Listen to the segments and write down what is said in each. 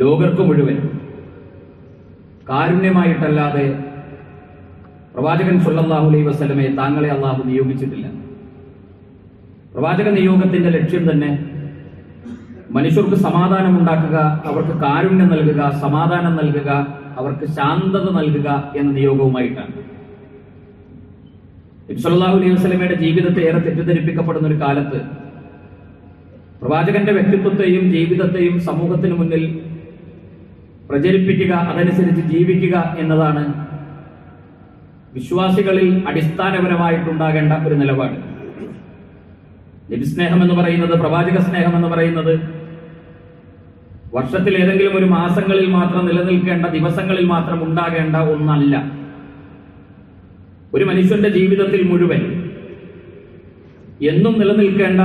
ലോകർക്ക് മുഴുവൻ കാരുണ്യമായിട്ടല്ലാതെ പ്രവാചകൻ സല്ലല്ലാഹു അലൈഹി വസല്ലമയെ താങ്കളെ അള്ളാഹു നിയോഗിച്ചിട്ടില്ല. പ്രവാചക നിയോഗത്തിന്റെ ലക്ഷ്യം തന്നെ മനുഷ്യർക്ക് സമാധാനം ഉണ്ടാക്കുക അവർക്ക് കാരുണ്യം നൽകുക സമാധാനം നൽകുക അവർക്ക് ശാന്തത നൽകുക എന്ന നിയോഗവുമായിട്ടാണ്. ഇബ്സലാഹു അലൈഹി വസ്ലമയുടെ ജീവിതത്തെ ഏറെ തെറ്റിദ്ധരിപ്പിക്കപ്പെടുന്ന ഒരു കാലത്ത് പ്രവാചകന്റെ വ്യക്തിത്വത്തെയും ജീവിതത്തെയും സമൂഹത്തിന് മുന്നിൽ പ്രചരിപ്പിക്കുക അതനുസരിച്ച് ജീവിക്കുക എന്നതാണ് വിശ്വാസികളിൽ അടിസ്ഥാനപരമായിട്ടുണ്ടാകേണ്ട ഒരു നിലപാട്. നബിസ്നേഹം എന്ന് പറയുന്നത് പ്രവാചക സ്നേഹം എന്ന് പറയുന്നത് വർഷത്തിൽ ഏതെങ്കിലും ഒരു മാസങ്ങളിൽ മാത്രം നിലനിൽക്കേണ്ട ദിവസങ്ങളിൽ മാത്രം ഉണ്ടാകേണ്ട ഒന്നല്ല. ഒരു മനുഷ്യന്റെ ജീവിതത്തിൽ മുഴുവൻ എന്നും നിലനിൽക്കേണ്ട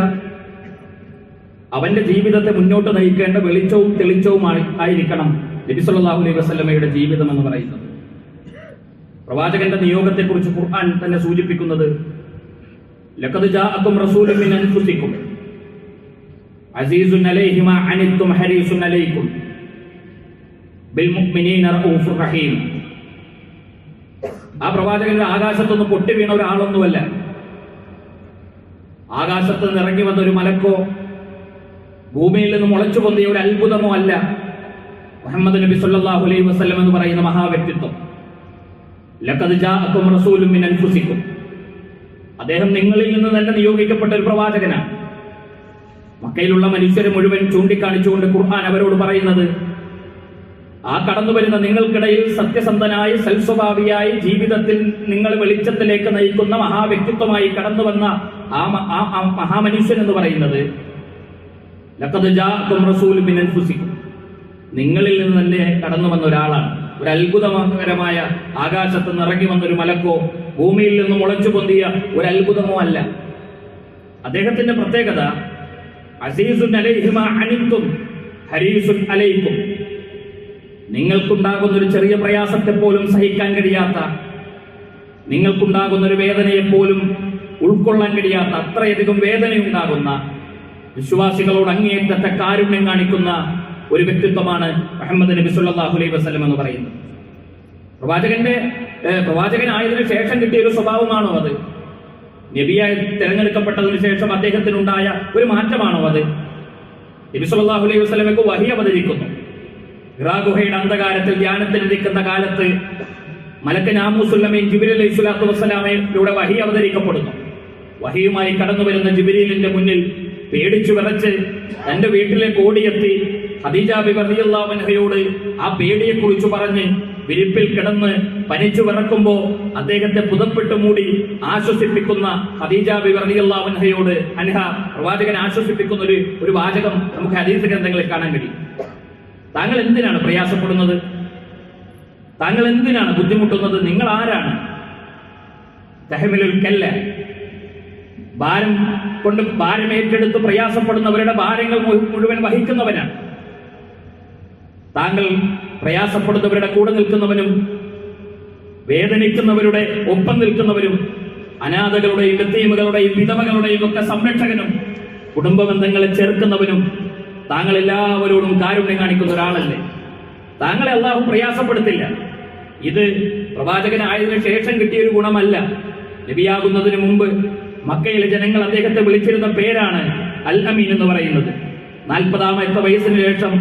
അവന്റെ ജീവിതത്തെ മുന്നോട്ട് നയിക്കേണ്ട വെളിച്ചവും തെളിച്ചവും ആയിരിക്കണം നബി സല്ലല്ലാഹു അലൈഹി വസല്ലമയുടെ ജീവിതം എന്ന് പറയുന്നത്. പ്രവാചകന്റെ നിയോഗത്തെക്കുറിച്ച് ഖുർആൻ തന്നെ സൂചിപ്പിക്കുന്നത് ബിൽ മുഅ്മിനീന റഊഫുർ റഹീം. ആ പ്രവാചകന്റെ ആകാശത്തൊന്ന് പൊട്ടി വീണ ഒരാളൊന്നുമല്ല. ആകാശത്ത് നിന്ന് ഇറങ്ങി വന്ന ഒരു മലക്കോ ഭൂമിയിൽ നിന്ന് മുളച്ചു പൊന്തിയ ഒരു അത്ഭുതമോ അല്ല. മുഹമ്മദ് നബി സല്ലല്ലാഹു അലൈഹി വസല്ലം എന്ന് പറയുന്ന മഹാവ്യക്തിത്വം. ലഖദ് ജാഅക്കും റസൂലുൻ മിൻ അൻഫുസിക്കും. അദ്ദേഹം നിങ്ങളിൽ നിന്ന് തന്നെ നിയോഗിക്കപ്പെട്ട ഒരു പ്രവാചകനാണ്. മക്കയിലുള്ള മനുഷ്യരെ മുഴുവൻ ചൂണ്ടിക്കാണിച്ചുകൊണ്ട് ഖുർആൻ അവരോട് പറയുന്നത് ആ കടന്നു വരുന്ന നിങ്ങൾക്കിടയിൽ സത്യസന്ധനായി സൽസ്വഭാവിയായി ജീവിതത്തിൽ നിങ്ങൾ വെളിച്ചത്തിലേക്ക് നയിക്കുന്ന മഹാവ്യക്തിത്വമായി കടന്നു വന്ന ആ മഹാമനുഷ്യൻ എന്ന് പറയുന്നത് നിങ്ങളിൽ നിന്ന് തന്നെ കടന്നു വന്ന ഒരാളാണ്. ഒരു അത്ഭുതകരമായ ആകാശത്ത് നിന്ന് ഇറങ്ങി വന്ന ഒരു മലക്കോ ഭൂമിയിൽ നിന്ന് മുളച്ചു പൊന്തിയ ഒരു അത്ഭുതമോ അല്ല. അദ്ദേഹത്തിന്റെ പ്രത്യേകത അസീസുൻ അലൈഹിമ ഹരീസുൻ അലൈക്കും. നിങ്ങൾക്കുണ്ടാകുന്ന ഒരു ചെറിയ പ്രയാസത്തെ പോലും സഹിക്കാൻ കഴിയാത്ത നിങ്ങൾക്കുണ്ടാകുന്ന ഒരു വേദനയെ പോലും ഉൾക്കൊള്ളാൻ കഴിയാത്ത അത്രയധികം വേദനയുണ്ടാകുന്ന വിശ്വാസികളോട് അങ്ങേയറ്റത്തെ കാരുണ്യം കാണിക്കുന്ന ഒരു വ്യക്തിത്വമാണ് മുഹമ്മദ് നബി സല്ലല്ലാഹു അലൈഹി വസല്ലം എന്ന് പറയുന്നത്. പ്രവാചകന്റെ പ്രവാചകനായതിനു ശേഷം കിട്ടിയ ഒരു സ്വഭാവമാണോ അത്? നബിയായി തിരഞ്ഞെടുക്കപ്പെട്ടതിനു ശേഷം അദ്ദേഹത്തിനുണ്ടായ ഒരു മാറ്റമാണോ അത്? നബി സല്ലല്ലാഹു അലൈഹി വസല്ലമയ്ക്ക് വഹി അവതരിക്കുന്നു. ഗുഹയുടെ അന്ധകാരത്തിൽ ധ്യാനത്തിനിരിക്കുന്ന കാലത്ത് മലക്ക് നാമൂസുല്ലമയും ജിബിരി അലൈഹി സ്വലാത്തു വസ്സലാമയിലൂടെ വഹി അവതരിക്കപ്പെടുന്നു. വഹിയുമായി കടന്നു വരുന്ന ജിബിരിലിന്റെ മുന്നിൽ പേടിച്ചു വിറച്ച് തന്റെ വീട്ടിലേക്ക് ഓടിയെത്തി. ഹദീജാബി ബിബിയോട് ആ പേടിയെ കുറിച്ച് പറഞ്ഞ് വിരിപ്പിൽ കിടന്ന് പനിച്ചു വിറക്കുമ്പോ അദ്ദേഹത്തെ പുതപ്പിട്ട് മൂടി ആശ്വസിപ്പിക്കുന്ന ഹദീജാബി ബിബിയോട് അൻഹ പ്രവാചകൻ ആശ്വസിപ്പിക്കുന്ന ഒരു ഒരു വാചകം നമുക്ക് ഹദീസ് ഗ്രന്ഥങ്ങളിൽ കാണാൻ കഴിയും. താങ്കൾ എന്തിനാണ് പ്രയാസപ്പെടുന്നത്? താങ്കൾ എന്തിനാണ് ബുദ്ധിമുട്ടുന്നത്? നിങ്ങൾ ആരാണ്? തഹമിലുൽ കല്ല. ഭാരം കൊണ്ട് ഭാരം ഏറ്റെടുത്ത് പ്രയാസപ്പെടുന്നവരുടെ ഭാരങ്ങൾ മുഴുവൻ വഹിക്കുന്നവനാണ്. താങ്കൾ പ്രയാസപ്പെടുന്നവരുടെ കൂടെ നിൽക്കുന്നവനും വേദനിക്കുന്നവരുടെ ഒപ്പം നിൽക്കുന്നവരും അനാഥകളുടെയും വ്യക്തിമുകളുടെയും വിധവകളുടെയും ഒക്കെ സംരക്ഷകനും കുടുംബ ബന്ധങ്ങളെ ചേർക്കുന്നവനും താങ്കൾ എല്ലാവരോടും കാരുണ്യം കാണിക്കുന്ന ഒരാളല്ലേ? താങ്കളെ അള്ളാഹു പ്രയാസപ്പെടുത്തില്ല. ഇത് പ്രവാചകനായതിനു ശേഷം കിട്ടിയ ഒരു ഗുണമല്ല. ലഭിയാകുന്നതിന് മുമ്പ് മക്കയിലെ ജനങ്ങൾ അദ്ദേഹത്തെ വിളിച്ചിരുന്ന പേരാണ് അൽ അമീൻ എന്ന് പറയുന്നത്. നാൽപ്പതാമത്തെ വയസ്സിന് ശേഷം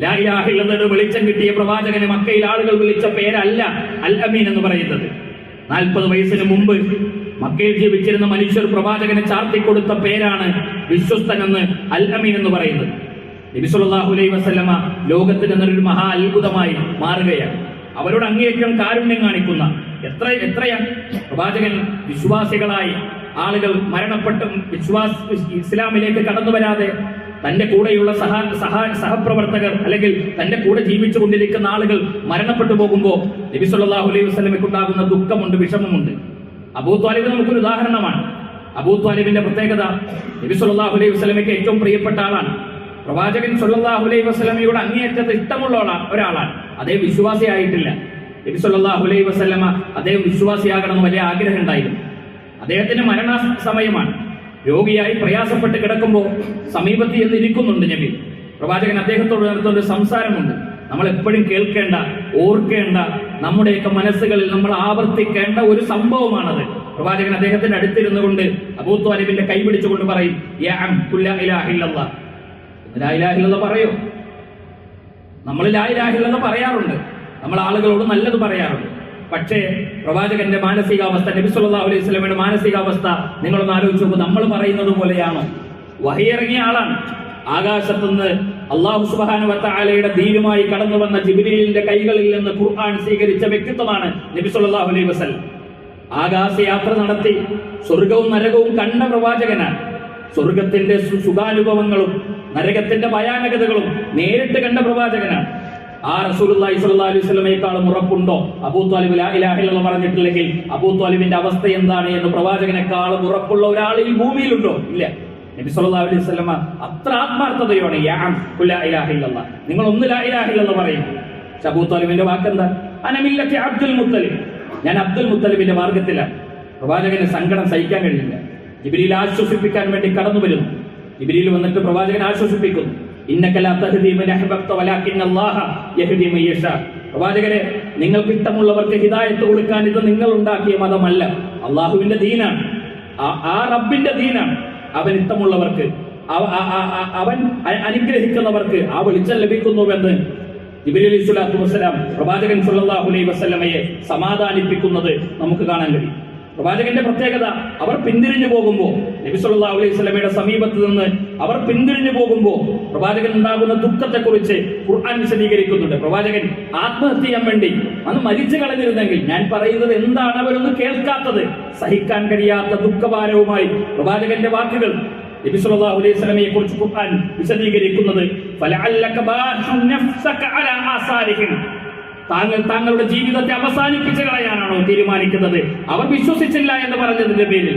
ലാ ഇലാഹ ഇല്ലല്ലാഹ് വെളിച്ചം കിട്ടിയ പ്രവാചകനെ മക്കയിൽ ആളുകൾ വിളിച്ച പേരല്ല അൽ അമീൻ എന്ന് പറയുന്നത്. നാൽപ്പത് വയസ്സിന് മുമ്പ് മക്കയിൽ ജീവിച്ചിരുന്ന മനുഷ്യർ പ്രവാചകനെ ചാർത്തിക്കൊടുത്ത പേരാണ് വിശ്വസ്തൻ എന്ന് അൽ അമീൻ എന്ന് പറയുന്നത്. നബി സല്ലല്ലാഹു അലൈഹി വസല്ലമ ലോകത്തിന് എന്നൊരു മഹാ അത്ഭുതമായി മാറുകയാണ്. അവരോട് അങ്ങേയറ്റം കാരുണ്യം കാണിക്കുന്ന എത്ര എത്രയാണ് പ്രവാചകൻ വിശ്വാസികളായി ആളുകൾ മരണപ്പെട്ടും വിശ്വാസ ഇസ്ലാമിലേക്ക് കടന്നു വരാതെ തന്റെ കൂടെയുള്ള സഹ സഹ സഹപ്രവർത്തകർ അല്ലെങ്കിൽ തന്റെ കൂടെ ജീവിച്ചു കൊണ്ടിരിക്കുന്ന ആളുകൾ മരണപ്പെട്ടു പോകുമ്പോൾ നബി സല്ലല്ലാഹു അലൈഹി വസല്ലമയ്ക്ക് ഉണ്ടാകുന്ന ദുഃഖമുണ്ട് വിഷമമുണ്ട്. അബൂ ത്വാലിബ് നമുക്കൊരു ഉദാഹരണമാണ്. അബൂ ത്വാലിബിന്റെ പ്രത്യേകത നബി സല്ലല്ലാഹു അലൈഹി വസല്ലമയ്ക്ക് ഏറ്റവും പ്രിയപ്പെട്ട ആളാണ്. പ്രവാചകൻ സല്ലല്ലാഹു അലൈഹി വസല്ലമയോട് അങ്ങേയറ്റത്ത് ഇഷ്ടമുള്ള ഒരാളാണ്. അതേ വിശ്വാസിയായിട്ടില്ല. നബി സല്ലല്ലാഹു അലൈഹി വസല്ലമ അദ്ദേഹം വിശ്വാസിയാകണമെന്ന് വലിയ ആഗ്രഹം ഉണ്ടായിരുന്നു. അദ്ദേഹത്തിന്റെ മരണ സമയമാണ് രോഗിയായി പ്രയാസപ്പെട്ട് കിടക്കുമ്പോൾ സമീപത്ത് ചെന്ന് ഇരിക്കുന്നുണ്ട് നബി പ്രവാചകൻ അദ്ദേഹത്തോട് നടത്തുന്ന സംസാരമുണ്ട്. നമ്മൾ എപ്പോഴും കേൾക്കേണ്ട ഓർക്കേണ്ട നമ്മുടെയൊക്കെ മനസ്സുകളിൽ നമ്മൾ ആവർത്തിക്കേണ്ട ഒരു സംഭവമാണത്. പ്രവാചകൻ അദ്ദേഹത്തിന്റെ അടുത്തിരുന്നു കൊണ്ട് അബൂത്വാലിബിന്റെ കൈ പിടിച്ചുകൊണ്ട് പറയും പറയോ? നമ്മൾ ലാ ഇലാഹ ഇല്ലല്ലാഹ് പറയാറുണ്ട്. നമ്മൾ ആളുകളോട് നല്ലത് പറയാറുണ്ട്. പക്ഷേ പ്രവാചകന്റെ മാനസികാവസ്ഥ നബി അലൈഹി വസല്ലമയുടെ മാനസികാവസ്ഥ നിങ്ങളൊന്ന് ആലോചിച്ച് നോക്കൂ നമ്മൾ പറയുന്നത് പോലെയാണോ. വഹിയിറങ്ങിയ ആളാണ്. ആകാശത്തുനിന്ന് അള്ളാഹു സുബാന വത്താലയുടെ ധീരുമായി കടന്നു വന്ന ജിബിലിന്റെ കൈകളിൽ നിന്ന് ഖുർആൻ സ്വീകരിച്ച വ്യക്തിത്വമാണ് നബി അലൈഹി വസല്ലം. ആകാശയാത്ര നടത്തി സ്വർഗവും നരകവും കണ്ട പ്രവാചകനാണ്. സ്വർഗത്തിന്റെ സുഖാനുഭവങ്ങളും നരകത്തിന്റെ ഭയാനകതകളും നേരിട്ട് കണ്ട പ്രവാചകനാണ്. ആ റസൂലുള്ളാഹി സ്വല്ലല്ലാഹു അലൈഹി വസല്ലമയെക്കാളും ഉറപ്പുണ്ടോ? അബൂ ത്വാലിബ് ഇലാഹിലുള്ള പറഞ്ഞിട്ടില്ലെങ്കിൽ അബൂ ത്വാലിബിന്റെ അവസ്ഥ എന്താണ് എന്ന് പ്രവാചകനെക്കാളും ഉറപ്പുള്ള ഒരാൾ ഈ ഭൂമിയിലുണ്ടോ? ഇല്ല. നബി സല്ലല്ലാഹു അലൈഹി വസല്ലമ അത്ര ഇലാഹ ഇല്ലല്ലാഹ്. നിങ്ങൾ ഒന്ന് ലാ ഇലാഹ ഇല്ലല്ലാഹ് പറയും. അബൂ ത്വാലിബിന്റെ വാക്കെന്താ? അനമില്ലത്തി അബ്ദുൽ മുത്തലിബ്. ഞാൻ അബ്ദുൽ മുത്തലിബിന്റെ മാർഗത്തിലാണ്. പ്രവാചകന് സങ്കടം സഹിക്കാൻ കഴിയില്ല. ജിബിലിയിൽ ആശ്വസിപ്പിക്കാൻ വേണ്ടി കടന്നു വരുന്നു ജിബിലിയിൽ വന്നിട്ട് പ്രവാചകൻ ആശ്വസിപ്പിക്കുന്നു. പ്രവാചകരെ നിങ്ങൾക്ക് ഇഷ്ടമുള്ളവർക്ക് ഹിതായത്ത് കൊടുക്കാൻ ഇത് നിങ്ങൾ ഉണ്ടാക്കിയ മതമല്ല. അള്ളാഹുവിന്റെ ദീനാണ്. ആ- റബ്ബിന്റെ ദീനാണ് അവൻ ഇഷ്ടമുള്ളവർക്ക്. അവൻ അനുഗ്രഹിക്കുന്നവർക്ക് ആ വെളിച്ചം ലഭിക്കുന്നുവെന്ന് സ്വലാത്തു വസ്സലാം പ്രവാചകൻ സുല്ലാഹുലൈ അലൈഹി വസല്ലമയെ സമാധാനിപ്പിക്കുന്നത് നമുക്ക് കാണാൻ കഴിയും. പ്രവാചകന്റെ പ്രത്യേകത അവർ പിന്തിരിഞ്ഞു പോകുമ്പോൾ നബി സല്ലല്ലാഹു അലൈഹി സ്വലമയുടെ സമീപത്ത് നിന്ന് അവർ പിന്തിരിഞ്ഞു പോകുമ്പോൾ പ്രവാചകൻ ഉണ്ടാകുന്ന ദുഃഖത്തെക്കുറിച്ച് ഖുർആൻ വിശദീകരിക്കുന്നുണ്ട്. പ്രവാചകൻ ആത്മഹത്യ ചെയ്യാൻ വേണ്ടി അന്ന് മരിച്ചു കളഞ്ഞിരുന്നെങ്കിൽ ഞാൻ പറയുന്നത് എന്താണ് അവരൊന്ന് കേൾക്കാത്തത്? സഹിക്കാൻ കഴിയാത്ത ദുഃഖഭാരവുമായി പ്രവാചകന്റെ വാക്കുകൾ നബി സല്ലല്ലാഹു അലൈഹി വസല്ലമയെ കുറിച്ച് ഖുർആൻ വിശദീകരിക്കുന്നത് ഫലഅല്ലക ബാഹു നഫ്സക അലാ ആസാരിഹിം. താങ്കൾ താങ്കളുടെ ജീവിതത്തെ അവസാനിപ്പിച്ച് കളയാനാണോ തീരുമാനിക്കുന്നത്? അവർ വിശ്വസിച്ചില്ല എന്ന് പറഞ്ഞതിന്റെ പേരിൽ.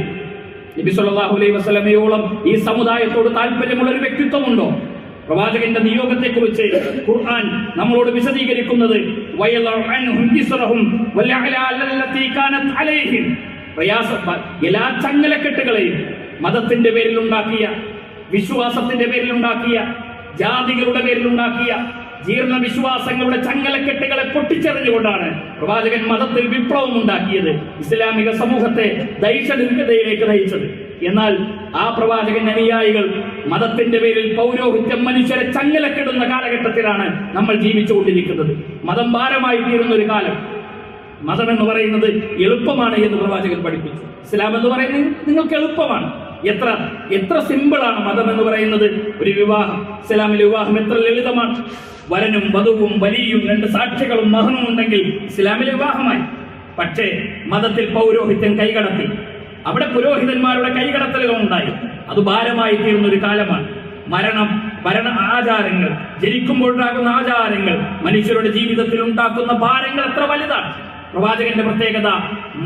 നബി സല്ലല്ലാഹു അലൈഹി വസല്ലമയോളം ഈ സമുദായത്തോട് താല്പര്യമുള്ള ഒരു വ്യക്തിത്വമുണ്ടോ? പ്രവാചകന്റെ നിയോഗത്തെ കുറിച്ച് ഖുർആൻ നമ്മളോട് വിശദീകരിക്കുന്നത് എല്ലാ ചങ്ങലക്കെട്ടുകളെയും മതത്തിന്റെ പേരിൽ ഉണ്ടാക്കിയ വിശ്വാസത്തിന്റെ പേരിൽ ഉണ്ടാക്കിയ ജാതികളുടെ പേരിൽ ഉണ്ടാക്കിയ ജീർണ വിശ്വാസങ്ങളുടെ ചങ്ങലക്കെട്ടുകളെ പൊട്ടിച്ചെറിഞ്ഞുകൊണ്ടാണ് പ്രവാചകൻ മതത്തിൽ വിപ്ലവം ഉണ്ടാക്കിയത് ഇസ്ലാമിക സമൂഹത്തെ ദൈഷനിർഗതയിലേക്ക് നയിച്ചത്. എന്നാൽ ആ പ്രവാചകൻ അനുയായികൾ മതത്തിന്റെ പേരിൽ പൗരോഹിത്യം മനുഷ്യരെ ചങ്ങലക്കെടുന്ന കാലഘട്ടത്തിലാണ് നമ്മൾ ജീവിച്ചുകൊണ്ടിരിക്കുന്നത്. മതം ഭാരമായി തീരുന്ന ഒരു കാലം. മതം എന്ന് പറയുന്നത് എളുപ്പമാണ് എന്ന് പ്രവാചകൻ പഠിപ്പിച്ചു. ഇസ്ലാം എന്ന് പറയുന്നത് നിങ്ങൾക്ക് എളുപ്പമാണ്. എത്ര എത്ര സിമ്പിളാണ് മതം എന്ന് പറയുന്നത്? ഒരു വിവാഹം ഇസ്ലാമിലെ വിവാഹം എത്ര ലളിതമാണ്. വരനും വധുവും വലിയും രണ്ട് സാക്ഷികളും മഹനും ഉണ്ടെങ്കിൽ ഇസ്ലാമിലെ വിവാഹമായി. പക്ഷേ മതത്തിൽ പൗരോഹിത്യം കൈകടത്തി. അവിടെ പുരോഹിതന്മാരുടെ കൈകടത്തലുകൾ ഉണ്ടായി. അത് ഭാരമായി തീർന്ന ഒരു കാലമാണ്. മരണം ഭരണ ആചാരങ്ങൾ ജനിക്കുമ്പോഴുണ്ടാകുന്ന ആചാരങ്ങൾ മനുഷ്യരുടെ ജീവിതത്തിൽ ഉണ്ടാക്കുന്ന ഭാരങ്ങൾ എത്ര വലുതാണ്. പ്രവാചകന്റെ പ്രത്യേകത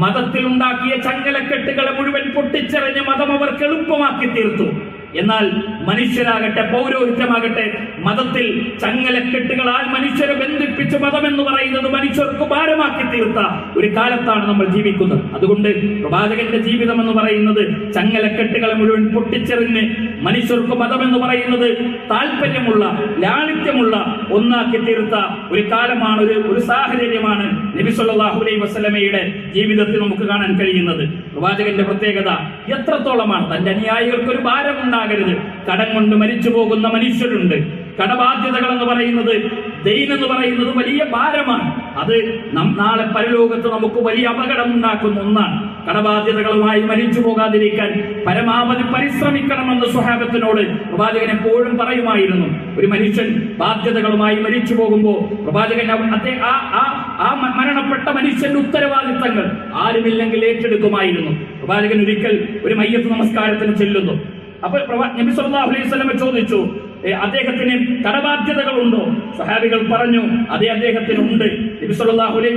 മതത്തിൽ ഉണ്ടാക്കിയ ചങ്ങലക്കെട്ടുകളെ മുഴുവൻ പൊട്ടിച്ചെറിഞ്ഞ് മതം അവർക്ക് എളുപ്പമാക്കി തീർത്തു. എന്നാൽ മനുഷ്യരാകട്ടെ പൗരോഹിത്യമാകട്ടെ മതത്തിൽ ചങ്ങലക്കെട്ടുകളാൽ മനുഷ്യരെ ബന്ധിപ്പിച്ച് മതം എന്ന് പറയുന്നത് മനുഷ്യർക്ക് ഭാരമാക്കി തീർത്ത ഒരു കാലത്താണ് നമ്മൾ ജീവിക്കുന്നത്. അതുകൊണ്ട് പ്രവാചകന്റെ ജീവിതം എന്ന് പറയുന്നത് ചങ്ങലക്കെട്ടുകളെ മുഴുവൻ പൊട്ടിച്ചെറിഞ്ഞ് മനുഷ്യർക്ക് മതം എന്ന് പറയുന്നത് താല്പര്യമുള്ള ലാളിത്യമുള്ള ഒന്നാക്കി തീർത്ത ഒരു കാലമാണ് ഒരു ഒരു സാഹചര്യമാണ് നബി വസല്ലമയുടെ ജീവിതത്തിൽ നമുക്ക് കാണാൻ കഴിയുന്നത്. പ്രവാചകന്റെ പ്രത്യേകത എത്രത്തോളമാണ്? തന്റെ അനുയായികൾക്ക് ഒരു ഭാരം ഉണ്ടാകരുത് കടം കൊണ്ട് മരിച്ചു പോകുന്ന മനുഷ്യരുണ്ട്. കടബാധ്യതകൾ എന്ന് പറയുന്നത് ദൈനം എന്ന് പറയുന്നത് വലിയ ഭാരമാണ്. അത് നാളെ പരലോകത്ത് നമുക്ക് വലിയ അപകടം ഉണ്ടാക്കുന്ന ഒന്നാണ്. കടബാധ്യതകളുമായി മരിച്ചു പോകാതിരിക്കാൻ പരമാവധി പരിശ്രമിക്കണമെന്ന് സുഹാബത്തിനോട് പ്രവാചകൻ എപ്പോഴും പറയുമായിരുന്നു. ഒരു മനുഷ്യൻ ബാധ്യതകളുമായി മരിച്ചു പോകുമ്പോൾ പ്രവാചകൻ ആ ആ മരണപ്പെട്ട മനുഷ്യന്റെ ഉത്തരവാദിത്തങ്ങൾ ആരുമില്ലെങ്കിൽ ഏറ്റെടുക്കുമായിരുന്നു. പ്രവാചകൻ ഒരിക്കൽ ഒരു മയ്യത്ത് നമസ്കാരത്തിന് ചെല്ലുന്നു. അപ്പോൾ നബി സല്ലല്ലാഹു അലൈഹി വസല്ലം ചോദിച്ചു "ഏ, അദ്ദേഹത്തിന് കടബാധ്യതകളുണ്ടോ സഹാബികൾ പറഞ്ഞു അതേ അദ്ദേഹത്തിനുണ്ട്. അലൈഹി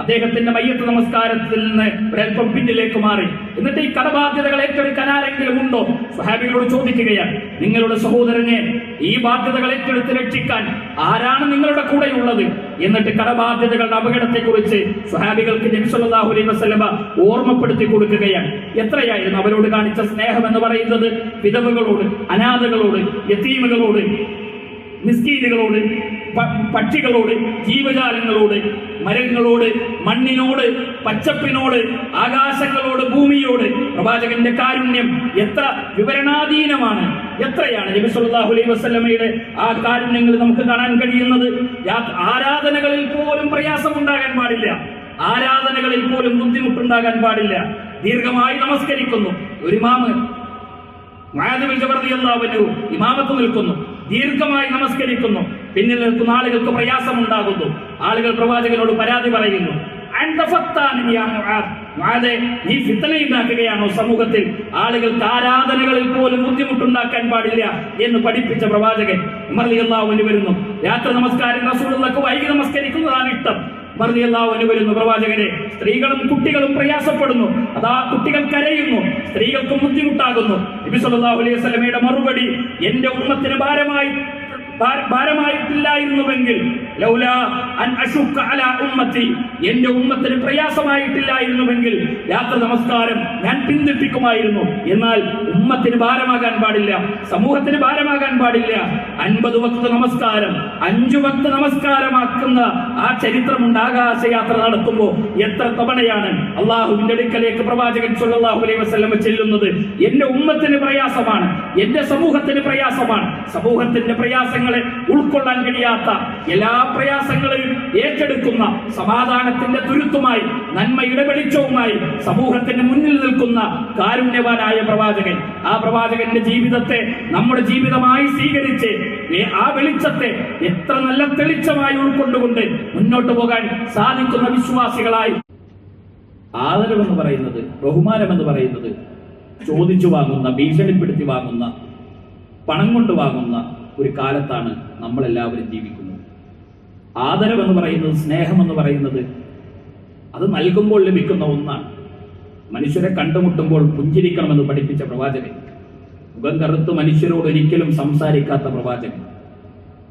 അദ്ദേഹത്തിന്റെ മയ്യത്ത് നമസ്കാരത്തിൽ നിന്ന് ഒരൽപ്പം പിന്നിലേക്ക് മാറി. എന്നിട്ട് ഈ കടബാധ്യതകൾ ഏറ്റെടുക്കാൻ ആരെങ്കിലും ഉണ്ടോ? സഹാബികളോട് ചോദിക്കുകയാണ്. നിങ്ങളുടെ സഹോദരനെ ഈ ബാധ്യതകൾ ഏറ്റെടുത്ത് രക്ഷിക്കാൻ ആരാണ് നിങ്ങളുടെ കൂടെയുള്ളത്? എന്നിട്ട് കടബാധ്യതകളുടെ അപകടത്തെക്കുറിച്ച് സഹാബികൾക്ക് നബി സല്ലല്ലാഹു അലൈഹി വസല്ലമ ഓർമ്മപ്പെടുത്തി കൊടുക്കുകയാണ്. എത്രയായിരുന്നു അവരോട് കാണിച്ച സ്നേഹം എന്ന് പറയുന്നത്? വിധവകളോട് അനാഥകളോട് യത്തീമുകളോട് മിസ്കീനുകളോട് പക്ഷികളോട് ജീവജാലങ്ങളോട് മരങ്ങളോട് മണ്ണിനോട് പച്ചപ്പിനോട് ആകാശങ്ങളോട് ഭൂമിയോട്. പ്രവാചകന്റെ കാരുണ്യം എത്ര വിവരണാധീനമാണ് എത്രയാണ് നബി സല്ലല്ലാഹു അലൈഹി വസല്ലമയുടെ ആ കാരുണ്യങ്ങൾ നമുക്ക് കാണാൻ കഴിയുന്നത്? ആരാധനകളിൽ പോലും പ്രയാസം ഉണ്ടാകാൻ പാടില്ല. ആരാധനകളിൽ പോലും ബുദ്ധിമുട്ടുണ്ടാകാൻ പാടില്ല. ദീർഘമായി നമസ്കരിക്കുന്നു. ഒരു ഇമാമ് മുആദ് ജബർ റളിയല്ലാഹു ഇമാമത്ത് നിൽക്കുന്നു. ദീർഘമായി നമസ്കരിക്കുന്നു. പിന്നിൽ നിൽക്കുന്ന ആളുകൾക്ക് പ്രയാസമുണ്ടാകുന്നു. ആളുകൾ പ്രവാചകനോട് പരാതി പറയുന്നു. നീ സമൂഹത്തിൽ? ആളുകൾക്ക് ആരാധനകളിൽ പോലും ബുദ്ധിമുട്ടുണ്ടാക്കാൻ പാടില്ല എന്ന് പഠിപ്പിച്ച പ്രവാചകൻ മറിയല്ലാവിന് വരുന്നു. രാത്രി നമസ്കാരം റസൂലുള്ളക്ക് വൈകി നമസ്കരിക്കുന്നതാണ് ഇഷ്ടം. മറിയല്ലാവിന് വരുന്നു പ്രവാചകനെ സ്ത്രീകളും കുട്ടികളും പ്രയാസപ്പെടുന്നു. അതാ കുട്ടികൾ കരയുന്നു സ്ത്രീകൾക്കും ബുദ്ധിമുട്ടാകുന്നു. നബി സല്ലല്ലാഹു അലൈഹി വസല്ലമയുടെ മറുപടി എന്റെ ഉമ്മത്തിന് ഭാരമായി ഭാര- ഭാരമായിട്ടില്ലായിരുന്നുവെങ്കിൽ എന്റെ ഉമ്മത്തിന് പ്രയാസമായിട്ടില്ലായിരുന്നുവെങ്കിൽ രാത്രി നമസ്കാരം ഞാൻ പിന്തിപ്പിക്കുമായിരുന്നു. എന്നാൽ ഉമ്മത്തിന് ഭാരമാകാൻ പാടില്ല സമൂഹത്തിന് ഭാരമാകാൻ പാടില്ല. അൻപത് വക്ത നമസ്കാരം അഞ്ചു വക്ത നമസ്കാരമാക്കുന്ന ആ ചരിത്രമുണ്ട്. ആകാശയാത്ര നടത്തുമ്പോൾ എത്ര തവണയാണ് അള്ളാഹുവിന്റെ അടുക്കലേക്ക് പ്രവാചകൻ സല്ലല്ലാഹു അലൈഹി വസല്ലം ചെല്ലുന്നത്? എന്റെ ഉമ്മത്തിന് പ്രയാസമാണ് എന്റെ സമൂഹത്തിന് പ്രയാസമാണ്. സമൂഹത്തിന്റെ പ്രയാസങ്ങളെ ഉൾക്കൊള്ളാൻ കഴിയാത്ത എല്ലാ പ്രയാസങ്ങളെയും ഏറ്റെടുക്കുന്ന സമാധാനത്തിന്റെ തുരുത്തുമായി നന്മയുടെ വെളിച്ചവുമായി സമൂഹത്തിന്റെ മുന്നിൽ നിൽക്കുന്ന കാരുണ്യവാനായ പ്രവാചകൻ. ആ പ്രവാചകന്റെ ജീവിതത്തെ നമ്മുടെ ജീവിതമായി സ്വീകരിച്ച് ആ വെളിച്ചത്തെ എത്ര നല്ല തെളിച്ചമായി ഉൾക്കൊണ്ടുകൊണ്ട് മുന്നോട്ട് പോകാൻ സാധിക്കുന്ന വിശ്വാസികളായി. ആദരവെന്ന് പറയുന്നത് ബഹുമാനം എന്ന് പറയുന്നത് ചോദിച്ചു വാങ്ങുന്ന ഭീഷണിപ്പെടുത്തി വാങ്ങുന്ന പണം കൊണ്ട് വാങ്ങുന്ന ഒരു കാലത്താണ് നമ്മളെല്ലാവരും ജീവിക്കുന്നത്. ആദരവെന്ന് പറയുന്നത് സ്നേഹമെന്ന് പറയുന്നത് അത് നൽകുമ്പോൾ ലഭിക്കുന്ന ഒന്നാണ്. മനുഷ്യരെ കണ്ടുമുട്ടുമ്പോൾ പുഞ്ചിരിക്കണമെന്ന് പഠിപ്പിച്ച പ്രവാചകൻ മുഖം കറുത്ത് മനുഷ്യരോട് ഒരിക്കലും സംസാരിക്കാത്ത പ്രവാചകൻ.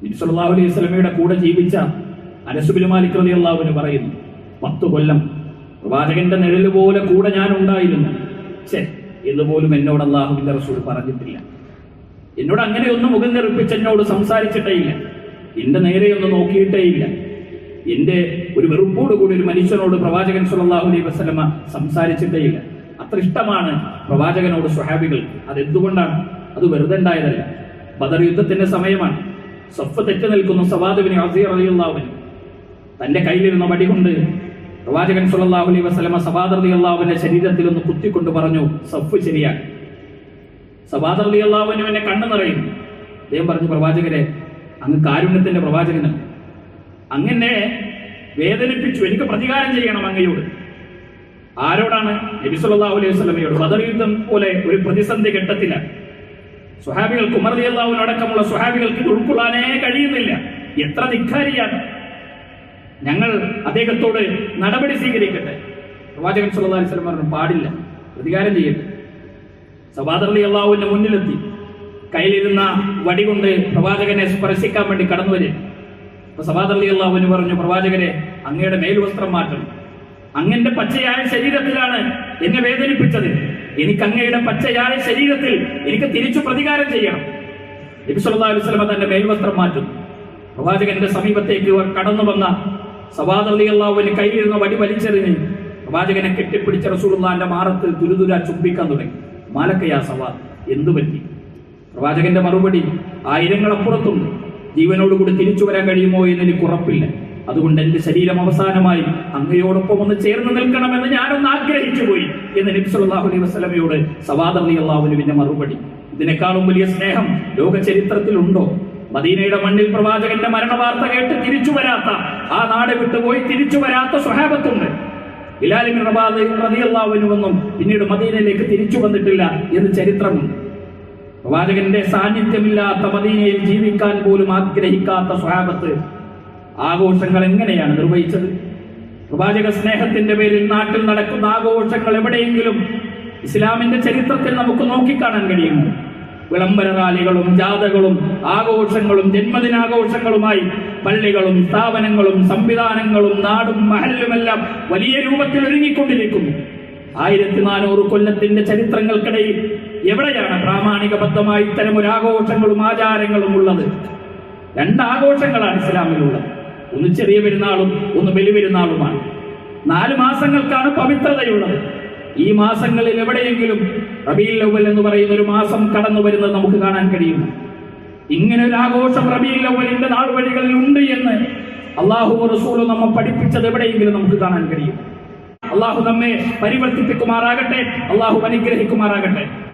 നബി സല്ലല്ലാഹു അലൈഹി സ്വലമയുടെ കൂടെ ജീവിച്ച അനസുബിൽ മാലിക് പറയുന്നു പത്തു കൊല്ലം പ്രവാചകന്റെ നിഴൽ പോലെ കൂടെ ഞാൻ ഉണ്ടായിരുന്നു. ഛേ ഇതുപോലും എന്നോട് അള്ളാഹുവിന്റെ റസൂൽ പറഞ്ഞിട്ടില്ല. എന്നോട് അങ്ങനെയൊന്നും മുഖം നിറപ്പിച്ച് എന്നോട് സംസാരിച്ചിട്ടേ ഇല്ല എന്റെ നേരെയൊന്നും നോക്കിയിട്ടേ ഇല്ല എന്റെ ഒരു വെറുപ്പോട് കൂടി ഒരു മനുഷ്യനോട് പ്രവാചകൻ സല്ലല്ലാഹു അലൈഹി വസല്ലമ സംസാരിച്ചിട്ടേ ഇല്ല അത്ര ഇഷ്ടമാണ് പ്രവാചകനോട് സ്വഹാബികൾ. അതെന്തുകൊണ്ടാണ്? അത് വെറുതെ ഉണ്ടായതല്ല. ബദർ യുദ്ധത്തിന്റെ സമയമാണ്. സ്വഫ് തെറ്റ് നിൽക്കുന്നു സവാദുവിനെ അസീർ അലിയുള്ളാവിന് തന്റെ കയ്യിലിരുന്ന വടി കൊണ്ട് പ്രവാചകൻ സല്ലല്ലാഹു അലൈഹി വസല്ലമ സവാദ് അലിയുള്ളാവിന്റെ ശരീരത്തിൽ ഒന്ന് കുത്തിക്കൊണ്ട് പറഞ്ഞു സഫ് ശരിയാക്കി. സവാദ് റളിയല്ലാഹുവിന് എന്നെ കണ്ണു നിറയും അദ്ദേഹം പറഞ്ഞു പ്രവാചകരെ അങ്ങ് കാരുണ്യത്തിന്റെ പ്രവാചകനല്ല അങ്ങനെ വേദനിപ്പിച്ചു എനിക്ക് പ്രതികാരം ചെയ്യണം അങ്ങയോട്. ആരോടാണ് നബി സല്ലല്ലാഹു അലൈഹി വസല്ലമയോട് ബദർ യുദ്ധം പോലെ ഒരു പ്രതിസന്ധി ഘട്ടത്തിലാണ് സുഹാബികൾക്ക് ഉമർ അള്ളാഹുവിനടക്കമുള്ള സുഹാബികൾക്ക് ഇത് ഉൾക്കൊള്ളാനേ കഴിയുന്നില്ല. എത്ര ധിക്കാരിയാണ്. ഞങ്ങൾ അദ്ദേഹത്തോട് നടപടി സ്വീകരിക്കട്ടെ. പ്രവാചകൻ സല്ലല്ലാഹു അലൈഹി വസല്ലം പറഞ്ഞു പാടില്ല പ്രതികാരം ചെയ്യട്ടെ സവാദർലി അള്ളാഹുവിന്റെ മുന്നിലെത്തി. കയ്യിലിരുന്ന വടികൊണ്ട് പ്രവാചകനെ സ്പർശിക്കാൻ വേണ്ടി കടന്നു വരും അപ്പൊ സബാദർലി അള്ളാഹുവിന് പറഞ്ഞു പ്രവാചകരെ അങ്ങയുടെ മേൽവസ്ത്രം മാറ്റണം. അങ്ങന്റെ പച്ചയായ ശരീരത്തിലാണ് എന്നെ വേദനിപ്പിച്ചത്. എനിക്ക് അങ്ങയുടെ പച്ചയായ ശരീരത്തിൽ എനിക്ക് തിരിച്ചു പ്രതികാരം ചെയ്യണം. നബി സല്ലല്ലാഹു അലൈഹി വസല്ലം തന്റെ മേൽവസ്ത്രം മാറ്റും. പ്രവാചകന്റെ സമീപത്തേക്ക് കടന്നു വന്ന സവാദള്ളി അള്ളാഹുവിന് കയ്യിലിരുന്ന വടി വലിച്ചെറിഞ്ഞ് പ്രവാചകനെ കെട്ടിപ്പിടിച്ച റസൂലുള്ളാന്റെ മാറത്ത് ദുരുദുര ചുംബിക്കാൻ തുടങ്ങി. മാലക്കയാ സവാദ് എന്തു പറ്റി? പ്രവാചകന്റെ മറുപടി ആയിരങ്ങളപ്പുറത്തും ജീവനോട് കൂടി തിരിച്ചു വരാൻ കഴിയുമോ എന്ന് എനിക്ക് ഉറപ്പില്ല. അതുകൊണ്ട് എന്റെ ശരീരം അവസാനമായി അങ്ങയോടൊപ്പം ഒന്ന് ചേർന്ന് നിൽക്കണമെന്ന് ഞാനൊന്ന് ആഗ്രഹിച്ചു പോയി എന്ന് നബി സല്ലല്ലാഹു അലൈഹി വസല്ലമയോട് സവാദ് അലി അള്ളാഹുവിന്റെ മറുപടി. ഇതിനേക്കാളും വലിയ സ്നേഹം ലോക ചരിത്രത്തിലുണ്ടോ മദീനയുടെ മണ്ണിൽ പ്രവാചകന്റെ മരണവാർത്ത കേട്ട് തിരിച്ചു വരാത്ത ആ നാട് വിട്ടുപോയി തിരിച്ചു വരാത്ത സ്വഹാബത്തുണ്ട്. ബിലാലിബിൻ റബാദ് റളിയല്ലാഹുവിനുവെന്നും പിന്നീട് മദീനയിലേക്ക് തിരിച്ചു വന്നിട്ടില്ല എന്ന് ചരിത്രമുണ്ട്. പ്രവാചകന്റെ സാന്നിധ്യമില്ലാത്ത മദീനയിൽ ജീവിക്കാൻ പോലും ആഗ്രഹിക്കാത്ത സ്വഹാബത്ത് ആഘോഷങ്ങൾ എങ്ങനെയാണ് നിർവഹിച്ചത്? പ്രവാചക സ്നേഹത്തിന്റെ പേരിൽ നാട്ടിൽ നടക്കുന്ന ആഘോഷങ്ങൾ എവിടെയെങ്കിലും ഇസ്ലാമിന്റെ ചരിത്രത്തിൽ നമുക്ക് നോക്കിക്കാണാൻ കഴിയുമോ? വിളംബര റാലികളും ജാഥകളും ആഘോഷങ്ങളും ജന്മദിനാഘോഷങ്ങളുമായി പള്ളികളും സ്ഥാപനങ്ങളും സംവിധാനങ്ങളും നാടും മഹലുമെല്ലാം വലിയ രൂപത്തിൽ ഒരുങ്ങിക്കൊണ്ടിരിക്കുന്നു. ആയിരത്തി നാനൂറ് കൊല്ലത്തിന്റെ ചരിത്രങ്ങൾക്കിടയിൽ എവിടെയാണ് പ്രാമാണികബദ്ധമായി ഇത്തരം ഒരു ആഘോഷങ്ങളും ആചാരങ്ങളും ഉള്ളത്? രണ്ട് ആഘോഷങ്ങളാണ് ഇസ്ലാമിലുള്ളത്. ഒന്ന് ചെറിയ പെരുന്നാളും ഒന്ന് ബലി പെരുന്നാളുമാണ്. നാല് മാസങ്ങൾക്കാണ് പവിത്രതയുള്ളത്. ഈ മാസങ്ങളിൽ എവിടെയെങ്കിലും റബീൽ ലവൽ എന്ന് പറയുന്ന ഒരു മാസം കടന്നു വരുന്നത് നമുക്ക് കാണാൻ കഴിയും. ഇങ്ങനെ ഒരു ആഘോഷം റബീൽ ലവലിന്റെ നാൾ വഴികളിൽ ഉണ്ട് എന്ന് അള്ളാഹു റസൂൽ നമ്മെ പഠിപ്പിച്ചത് എവിടെയെങ്കിലും നമുക്ക് കാണാൻ കഴിയും. അള്ളാഹു നമ്മെ പരിവർത്തിപ്പിക്കുമാറാകട്ടെ അള്ളാഹു അനുഗ്രഹിക്കുമാറാകട്ടെ.